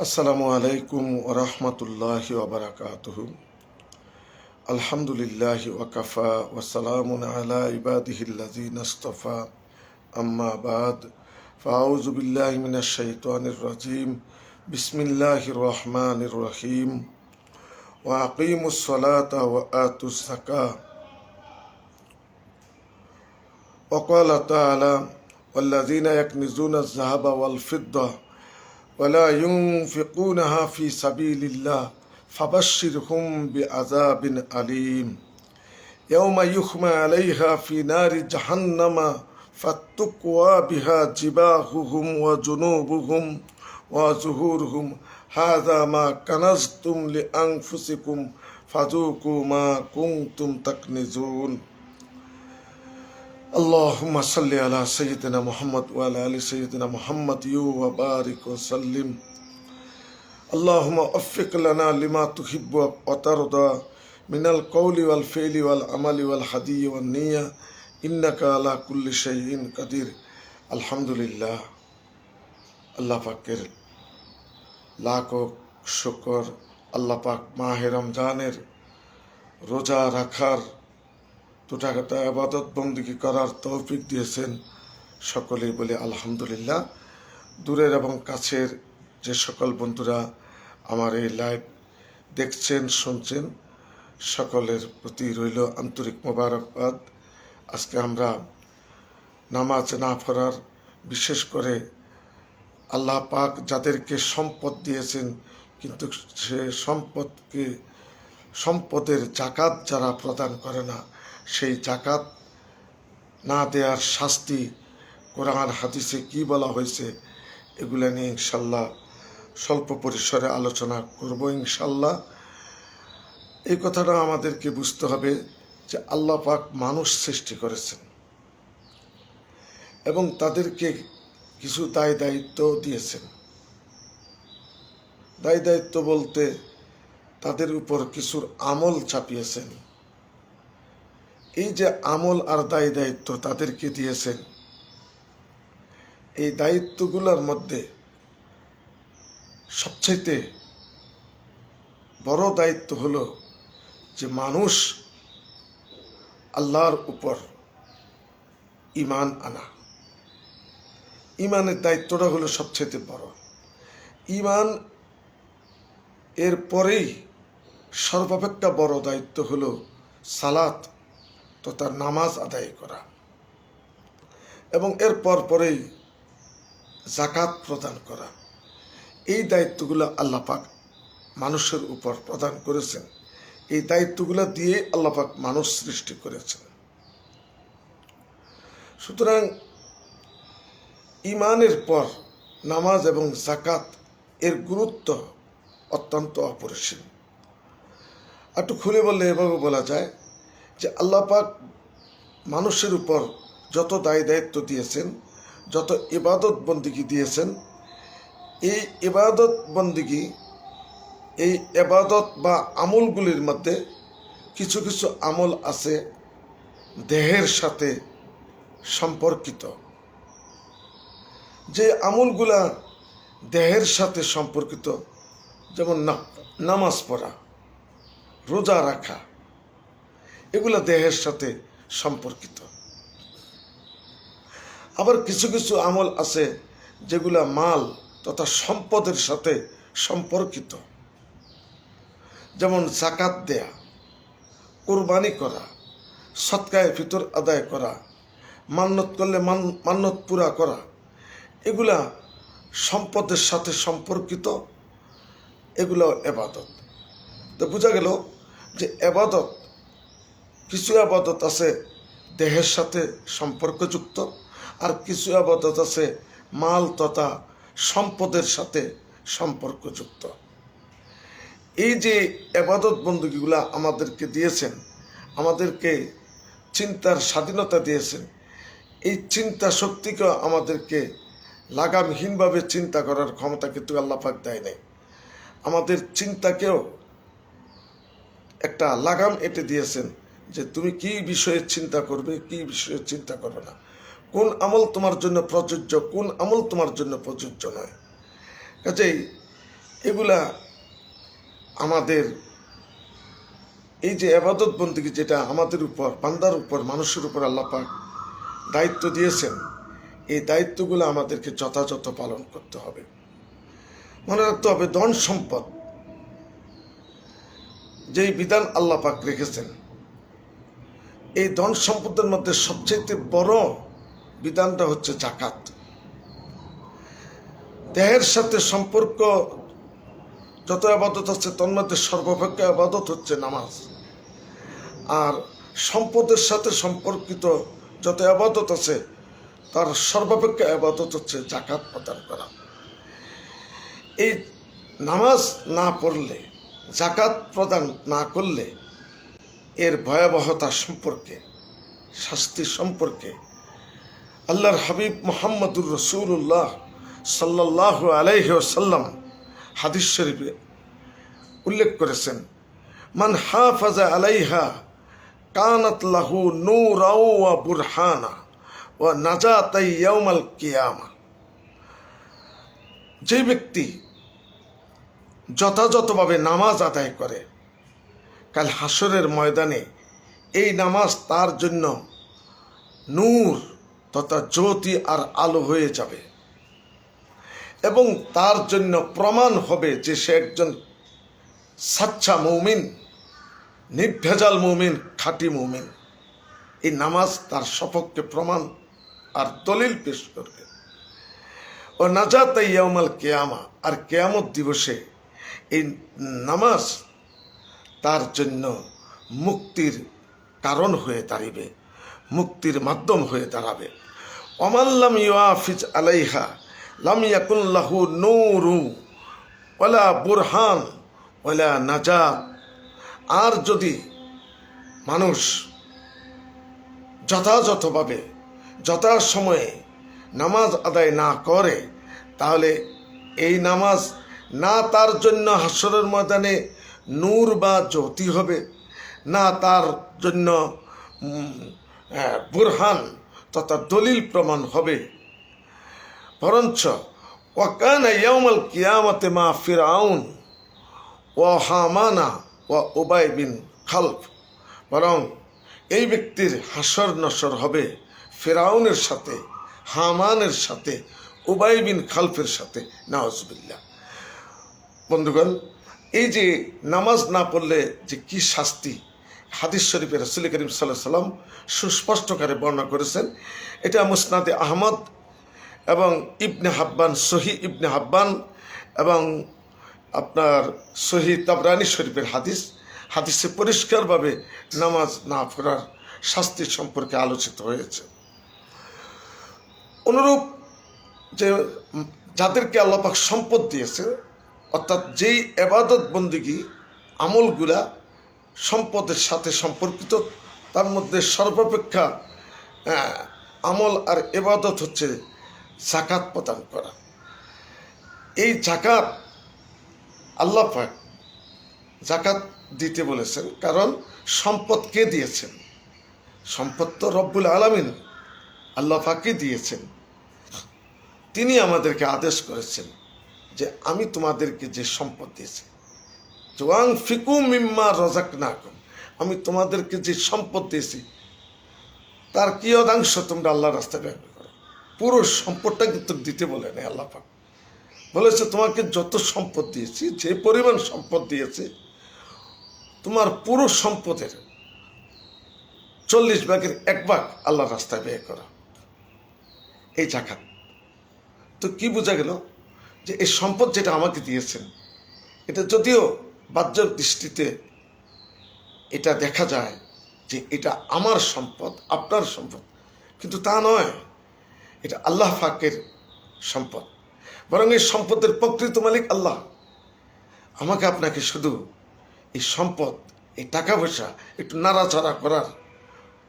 আসসালামু আলাইকুম ওরহমতুল্লাহ ওবরাকাতুহ আলহামদুলিল্লাহ ওয়াকাফা ওসালামুন আলা ইবাদিহিল্লাযীন আস্তফা আম্মা বাদ ফাউযু বিল্লাহি মিনাশ শাইতানির রাজিম বিসমিল্লাহির রহমানির রহিম ওয়া আকিমুস সালাতা ওয়া আতুস যাকাহ وقال تعالى والذين يكنزون الذهب والفضة ولا ينفقونها في سبيل الله فبشرهم بعذاب أليم يوم يحمى عليها في نار جهنم فتقوى بها جباههم وجنوبهم وظهورهم هذا ما كنزتم لأنفسكم فذوقوا ما كنتم تكنزون اللهم صل على سيدنا محمد وعلى ال سيدنا محمد يو وبارك وسلم اللهم وفق لنا لما تحب وترضى من القول والفعل والعمل والهدي والنية إنك على كل شيء قدير الحمد لله আল্লাহ পাকের লাখো শুকর আল্লাহ পাক মাহে রমজানের রোজা রাখার দুটাকাটা আবাদত বন্দিগি করার তৌফিক দিয়েছেন সকলেই বলে আলহামদুলিল্লাহ। দূরের এবং কাছের যে সকল বন্ধুরা আমার এই লাইভ দেখছেন, শুনছেন, সকলের প্রতি রইল আন্তরিক মোবারকবাদ। আজকে আমরা নামাজ না পড়ার বিশেষ করে আল্লাহ পাক যাদেরকে সম্পদ দিয়েছেন, কিন্তু সে সম্পদকে, সম্পদের জাকাত যারা প্রদান করে না সেই জাকাত না দেওয়ার শাস্তি কোরআন হাদিসে কি বলা হয়েছে, এগুলো নিয়ে ইনশাল্লাহ স্বল্প পরিসরে আলোচনা করব ইনশাল্লাহ। এই কথাটা আমাদেরকে বুঝতে হবে যে আল্লাহ পাক মানুষ সৃষ্টি করেছেন এবং তাদেরকে কিছু দায় দায়িত্ব দিয়েছেন। দায় দায়িত্ব বলতে তাদের উপর কিছুর আমল চাপিয়েছেন। এই যে আমল আর দায় দায়িত্ব তাদেরকে দিয়েছেন, এই দায়িত্বগুলোর মধ্যে সবচাইতে বড় দায়িত্ব হল যে মানুষ আল্লাহর উপর ইমান আনা। ইমানের দায়িত্বটা হলো সবচেয়ে বড়। ইমান এর পরেই সর্বাপেক্ষা বড় দায়িত্ব হলো সালাত। তথা নামাজ আদায় করা। এবং এর পর পরেই জাকাত প্রদান করা। এই দায়িত্বগুলো আল্লাহ পাক মানুষের উপর প্রদান করেছেন। এই দায়িত্বগুলো দিয়ে আল্লাহ পাক মানুষ সৃষ্টি করেছেন। সুতরাং ইমানের পর নামাজ এবং জাকাত এর গুরুত্ব অত্যন্ত অপরিসীম। একটু খুলে বললে এভাবে বলা যায় যে আল্লাহ পাক মানুষের উপর যত দায় দায়িত্ব দিয়েছেন, যত ইবাদত বন্দিগি দিয়েছেন, এই ইবাদত বন্দিগি, এই এবাদত বা আমলগুলির মধ্যে কিছু কিছু আমল আছে দেহের সাথে সম্পর্কিত। যে আমলগুলা দেহের সাথে সম্পর্কিত, যেমন নামাজ পড়া, রোজা রাখা এগুলো দেহের সাথে সম্পর্কিত। আবার কিছু কিছু আমল আছে যেগুলা মাল তথা সম্পদের সাথে সম্পর্কিত। যেমন জাকাত দেয়া, কোরবানি করা, সৎকায় ফিতর আদায় করা, মান্নত করলে মান্নত পুরা করা, এগুলা সম্পদের সাথে সম্পর্কিত এগুলো এবাদত। তো বোঝা গেল যে এবাদত কিছু আবাদত আছে দেহের সাথে সম্পর্কযুক্ত আর কিছু আবাদত আছে মাল তথা সম্পদের সাথে সম্পর্কযুক্ত। এই যে আবাদত বন্দুকিগুলা আমাদেরকে দিয়েছেন, আমাদেরকে চিন্তার স্বাধীনতা দিয়েছেন, এই চিন্তা শক্তিকে আমাদেরকে লাগামহীনভাবে চিন্তা করার ক্ষমতা কিন্তু আল্লাপাক দেয় নাই। আমাদের চিন্তাকেও একটা লাগাম এঁটে দিয়েছেন। যে তুমি কি বিষয়ে চিন্তা করবে, কি বিষয়ে চিন্তা করবে না। কোন আমল তোমার জন্য প্রযোজ্য, কোন আমল তোমার জন্য প্রযোজ্য নয়। কাজেই এগুলা আমাদের এই যে আবাদত বন্দিকে যেটা আমাদের উপর, বান্দার উপর, মানুষের উপর আল্লাপাক দায়িত্ব দিয়েছেন, এই দায়িত্বগুলো আমাদেরকে যথাযথ পালন করতে হবে। মনে রাখতে হবে, ধন সম্পদ, যেই বিধান আল্লাপাক রেখেছেন এই ধন সম্পদের মধ্যে সবচেয়ে বড় বিধানটা হচ্ছে জাকাত। দেহের সাথে সম্পর্ক যত আবাদত আছে তন্মধ্যে সর্বাপেক্ষা আবাদত হচ্ছে নামাজ। আর সম্পদের সাথে সম্পর্কিত যত আবাদত আছে, তার সর্বাপেক্ষা আবাদত হচ্ছে জাকাত প্রদান করা। এই নামাজ না পড়লে, জাকাত প্রদান না করলে এর ভয়াবহতা সম্পর্কে, শাস্তি সম্পর্কে। আল্লাহর হাবিব মোহাম্মদুর রসুল্লাহ সাল্লাহ আলাইসাল্লাম হাদিস শরীফে উল্লেখ করেছেন, মান হাফাজা আলাইহা কানাত লাহু নূরাও ওয়া বুরহানা ওয়া নাজাতাই ইয়াউমাল কিয়ামা। যে ব্যক্তি যথাযথভাবে নামাজ আদায় করে কাল হাসরের ময়দানে এই নামাজ তার জন্য নূর তথা জ্যোতি আর আলো হয়ে যাবে। এবং তার জন্য প্রমাণ হবে যে সে একজন সাচ্চা মৌমিন, নির্ভেজাল মৌমিন, খাঁটি মৌমিন। এই নামাজ তার সপক্ষে প্রমাণ আর দলিল পেশ করবে। ও নাজাত ইয়ামাল কেয়ামা, আর কেয়ামত দিবসে এই নামাজ তার জন্য মুক্তির কারণ হয়ে দাঁড়িবে, মুক্তির মাধ্যম হয়ে দাঁড়াবে। অমাল্লাম ইউআফিজ আলাইহা, লাম ইয়াকুল্লাহু নূরু, ওয়ালা বুরহান, ওয়ালা নাজাত আর যদি মানুষ যথাযথভাবে, যথাসময়ে নামাজ আদায় না করে, তাহলে এই নামাজ না তার জন্য হাসরের ময়দানে নূর বা জ্যোতি হবে। না তার জন্য বুরহান তথা দলিল প্রমাণ হবে। বরঞ্চ, ওয়াকান ইয়ামাল কিয়ামতে মা ফিরাউন ও হামানা ও ওবাই বিন খালফ। বরং এই ব্যক্তির হাসর নসর হবে ফেরাউনের সাথে, হামানের সাথে, উবাই বিন খালফের সাথে। নওয়াজবিল্লা বন্ধুগণ এই যে নামাজ না পড়লে যে কি শাস্তি? হাদিস শরীফে রসুল করিম সাল্লাহ সাল্লাম সুস্পষ্টকারে বর্ণনা করেছেন। এটা মুসনাদে আহমদ এবং ইবনে হাব্বান সহি ইবনে হাব্বান এবং আপনার সহি তাবরানি শরীফের হাদিস। হাদিসে পরিষ্কারভাবে নামাজ না পড়ার শাস্তি সম্পর্কে আলোচিত হয়েছে। অনুরূপ যে যাদেরকে আল্লাপাক সম্পদ দিয়েছে অর্থাৎ যেই এবাদত বন্দিগি আমলগুলা সম্পদের সাথে সম্পর্কিত, তার মধ্যে সর্বাপেক্ষা আমল আর এবাদত হচ্ছে জাকাত প্রদান করা। এই জাকাত আল্লাহ জাকাত দিতে বলেছেন, কারণ সম্পদ কে দিয়েছেন? সম্পদ তো রব্বুল আলমিন আল্লাহ পাকই দিয়েছেন। তিনি আমাদেরকে আদেশ করেছেন। যে আমি তোমাদেরকে যে সম্পদ দিয়েছি। জোয়াং ফিকু মিম্মা রজাক নাকুম আমি তোমাদেরকে যে সম্পদ দিয়েছি, তার কি অধাংশ তোমরা আল্লাহ রাস্তায় ব্যবহার করো? পুরো সম্পদটা কিন্তু দিতে বলে নেই আল্লাহ পাক। বলেছে, তোমাকে যত সম্পদ দিয়েছি, যে পরিমাণ সম্পদ দিয়েছি, তোমার পুরো সম্পদের চল্লিশ ভাগের এক ভাগ আল্লাহ রাস্তায় ব্যয় করা। এই জাকাত। তো কি বোঝা গেল? যে এই সম্পদ যেটা আমাকে দিয়েছেন, এটা যদিও বাহ্য দৃষ্টিতে এটা দেখা যায় যে এটা আমার সম্পদ, আপনার সম্পদ, কিন্তু তা নয়। এটা আল্লাহ ফাকের সম্পদ। বরং এই সম্পদের প্রকৃত মালিক আল্লাহ। আমাকে আপনাকে শুধু এই সম্পদ, এই টাকা পয়সা একটু নাড়াচাড়া করার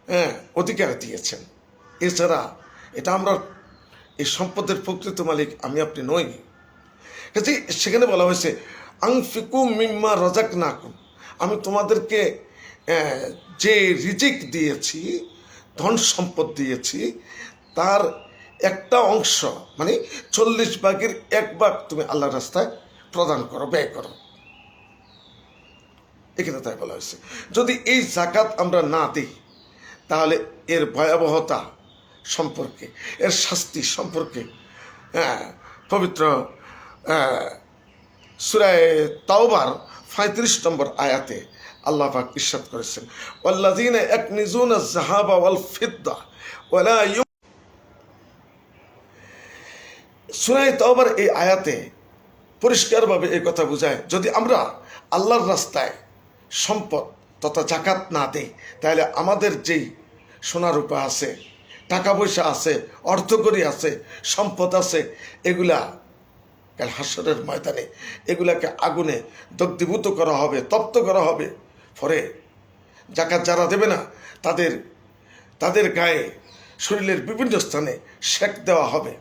হ্যাঁ অধিকার দিয়েছেন। এছাড়া এটা আমরা, এই সম্পদের প্রকৃত মালিক আমি, আপনি নই। কাজে সেখানে বলা হয়েছে আংফিকু মিম্মা রজাক নাকুম আমি তোমাদেরকে যে রিজিক দিয়েছি ধন সম্পদ দিয়েছি তার একটা অংশ মানে চল্লিশ ভাগের এক ভাগ তুমি আল্লাহ রাস্তায় প্রদান করো ব্যয় করো। এখানে তাই বলা হয়েছে। যদি এই জাকাত আমরা না দিই তাহলে এর ভয়াবহতা সম্পর্কে এর শাস্তি সম্পর্কে হ্যাঁ, পবিত্র সুরায় তাওবার পঁয়ত্রিশ নম্বর আয়াতে আল্লাহ ইরশাদ করেছেন, ওয়াল্লাযীনা ইয়াকনিজুনা আয-যাহাবা ওয়াল ফিদ্দা ওয়ালা সুরায় তাওবার এই আয়াতে পরিষ্কারভাবে এই কথা বোঝায়, যদি আমরা আল্লাহর রাস্তায় সম্পদ তথা জাকাত না দেই, তাহলে আমাদের যেই সোনা রূপা আছে, টাকা পয়সা আছে, অর্থকরী আছে, সম্পদ আছে, এগুলা কাল হাসরের ময়দানে এগুলাকে আগুনে দগ্ধীভূত করা হবে, তপ্ত করা হবে। ফলে জাকাত যারা দেবে না, তাদের তাদের গায়ে শরীরের বিভিন্ন স্থানে শেক দেওয়া হবে।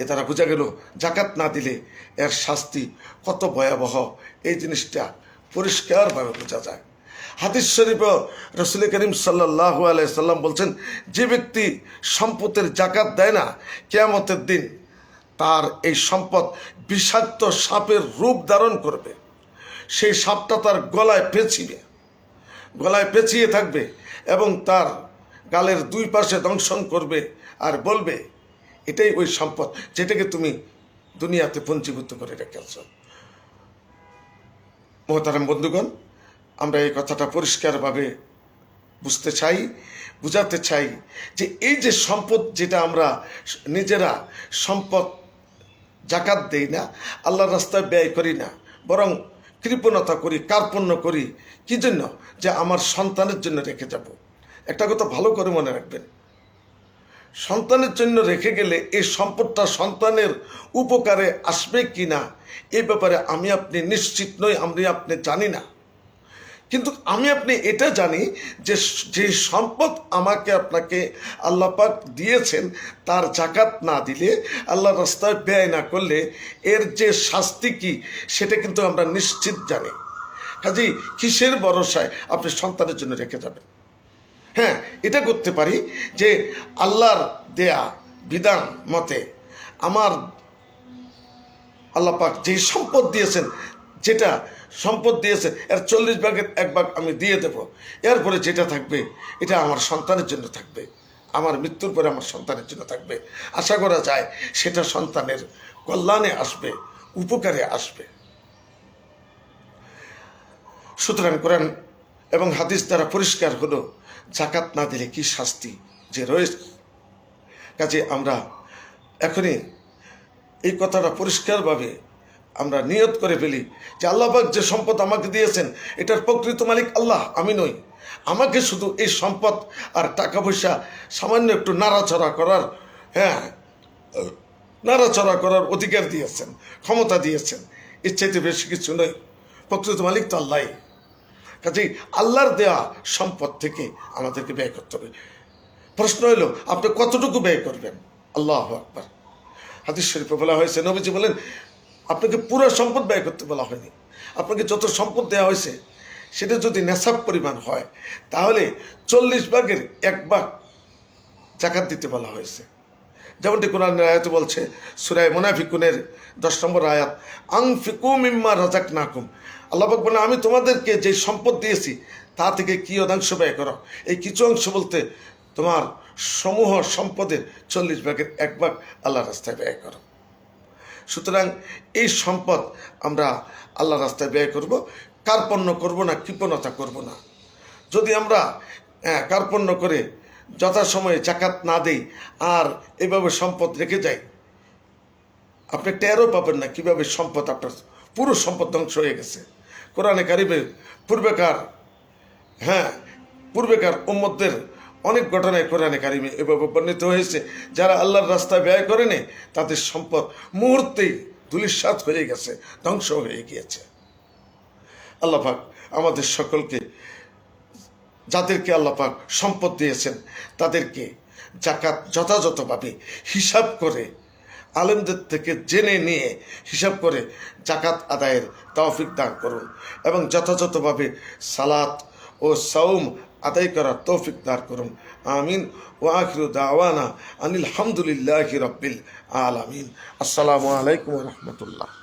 এ তারা বোঝা গেল জাকাত না দিলে এর শাস্তি কত ভয়াবহ। এই জিনিসটা পরিষ্কারভাবে বোঝা যায়। হাদিস শরীফ রসুল করিম সাল্লাহ সাল্লাম বলছেন, যে ব্যক্তি সম্পদের জাকাত দেয় না, কেয়ামতের দিন তার এই সম্পদ বিষাক্ত সাপের রূপ ধারণ করবে। সেই সাপটা তার গলায় পেঁচিবে। গলায় পেঁচিয়ে থাকবে এবং তার গালের দুই পাশে দংশন করবে আর বলবে, এটাই ওই সম্পদ যেটাকে তুমি দুনিয়াতে পঞ্জীভূত করে রেখেছ। মহতারাম বন্ধুগণ, আমরা এই কথাটা পরিষ্কারভাবে বুঝতে চাই, বুঝাতে চাই যে এই যে সম্পদ যেটা আমরা নিজেরা সম্পদ জাকাত দেই না, আল্লাহর রাস্তায় ব্যয় করি না, বরং কৃপণতা করি, কার্পণ্য করি। কি জন্য? যে আমার সন্তানের জন্য রেখে যাব। একটা কথা ভালো করে মনে রাখবেন। সন্তানের জন্য রেখে গেলে এই সম্পদটা সন্তানের উপকারে আসবে কি না এই ব্যাপারে আমি আপনি নিশ্চিত নই, আমি আপনি জানি না। কিন্তু আমি আপনি এটা জানি যে যে সম্পদ আমাকে আপনাকে আল্লাহ পাক দিয়েছেন, তার জাকাত না দিলে আল্লাহ রাস্তায় ব্যয় না করলে এর যে শাস্তি কি, সেটা কিন্তু আমরা নিশ্চিত জানি। কাজেই কিসের ভরসায় আপনি সন্তানের জন্য রেখে যাবেন? হ্যাঁ এটা করতে পারি যে আল্লাহর দেয়া বিধান মতে আমার আল্লাহ পাক যে সম্পদ দিয়েছেন, যেটা সম্পদ দিয়েছে, এর চল্লিশ ভাগের এক ভাগ আমি দিয়ে দেব। এরপরে যেটা থাকবে, এটা আমার সন্তানের জন্য থাকবে। আমার মৃত্যুর পরে আমার সন্তানের জন্য থাকবে। আশা করা যায় সেটা সন্তানের কল্যাণে আসবে, উপকারে আসবে। সুতরাং কোরআন এবং হাদিস দ্বারা পরিষ্কার হলো জাকাত না দিলে কি শাস্তি যে রয়েছে? কাজে আমরা এখনই এই কথাটা পরিষ্কারভাবে আমরা নিয়ত করে ফেলি যে আল্লাহবাক যে সম্পদ আমাকে দিয়েছেন, এটার প্রকৃত মালিক আল্লাহ, আমি নই। আমাকে শুধু এই সম্পদ আর টাকা পয়সা সামান্য একটু নাড়াচড়া করার হ্যাঁ নাড়াচড়া করার অধিকার দিয়েছেন, ক্ষমতা দিয়েছেন। চাইতে বেশি কিছু নয়। প্রকৃত মালিক তো আল্লাহ কাজেই আল্লাহর দেয়া সম্পদ থেকে আমাদেরকে ব্যয় করতে হবে। প্রশ্ন হলো, আপনি কতটুকু ব্যয় করবেন? আল্লাহ আকবার। হাদিস শরীফে বলা হয়েছে, নবীজি বলেন আপনাকে পুরো সম্পদ ব্যয় করতে বলা হয়নি। আপনাকে যত সম্পদ দেওয়া হয়েছে, সেটা যদি নেশাব পরিমাণ হয়, তাহলে চল্লিশ ভাগের এক ভাগ জাকাত দিতে বলা হয়েছে। যেমনটি কোরআন আয়াত বলছে সুরায় মোনাফিকুনের দশ নম্বর আয়াত আং ফিকুম ইম্মা রাজাক নাকুম আল্লাহবাক বলে আমি তোমাদেরকে যে সম্পদ দিয়েছি, তা থেকে কি অংশ ব্যয় করো? এই কিছু অংশ বলতে তোমার সমূহ সম্পদের চল্লিশ ভাগের এক ভাগ আল্লাহ রাস্তায় ব্যয় করো। সুতরাং এই সম্পদ আমরা আল্লাহ রাস্তায় ব্যয় করব। কার্পণ্য করব না কৃপণতা করব না। যদি আমরা হ্যাঁ, কার্পণ্য করে যথাসময়ে জাকাত না দেই আর এভাবে সম্পদ রেখে যাই আপনি টেরও পাবেন না কীভাবে সম্পদ আপনার পুরো সম্পদ ধ্বংস হয়ে গেছে। কোরআনে কারিবে পূর্বেকার হ্যাঁ পূর্বেকার উম্মতদের অনেক ঘটনায় কোরআনে কারিমে এভাবে বর্ণিত হয়েছে, যারা আল্লাহর রাস্তায় ব্যয় করেনি, তাদের সম্পদ মুহূর্তেই ধুলিস্বাদ হয়ে গেছে, ধ্বংস হয়ে গিয়েছে। আল্লাহ পাক আমাদের সকলকে, যাদেরকে আল্লাহ পাক সম্পদ দিয়েছেন, তাদেরকে জাকাত যথাযথভাবে হিসাব করে, আলেমদের থেকে জেনে নিয়ে হিসাব করে জাকাত আদায়ের তৌফিক দান করুন এবং যথাযথভাবে সালাত ও সাউম আদায় করার তৌফিক দার করুন। আমিন। ও আখির দাওয়ানা আনিল হামদুলিল্লাহ রব্বিল আলামিন। আসসালামু আলাইকুম রহমতুল্লাহ।